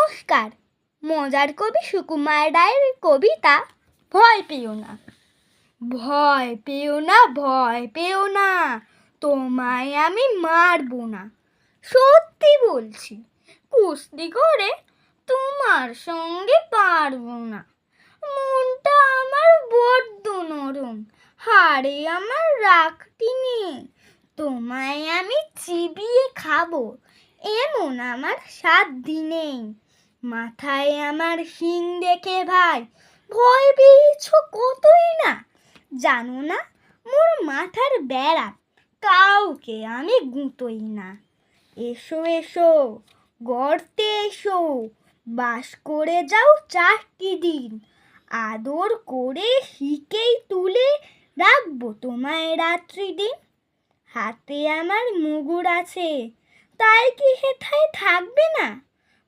নমস্কার। মজার কবি সুকুমার রায়ের কবিতা ভয় পেও না। ভয় পেও না, ভয় পেও না, তোমায় আমি মারবো না। সত্যি বলছি, কুস্তি করে তোমার সঙ্গে পারব না। মনটা আমার বড্ড নরম, হাড়ে আমার রাখতি নেই। তোমায় আমি চিবিয়ে খাব, এমন আমার সাত দিনেই মাথায় আমার শিং দেখে ভাই, ভয় পেয়েছ কতই না? জানো না, মোর মাথার বেড়া, কাউকে আমি গুঁতোই না। এসো এসো, গর্তে এসো, বাস করে যাও চারটি দিন। আদর করে হিকেই তুলে রাখব তোমায় রাত্রি দিন। হাতে আমার মুগুর আছে, তাই কি হেথায় থাকবে না?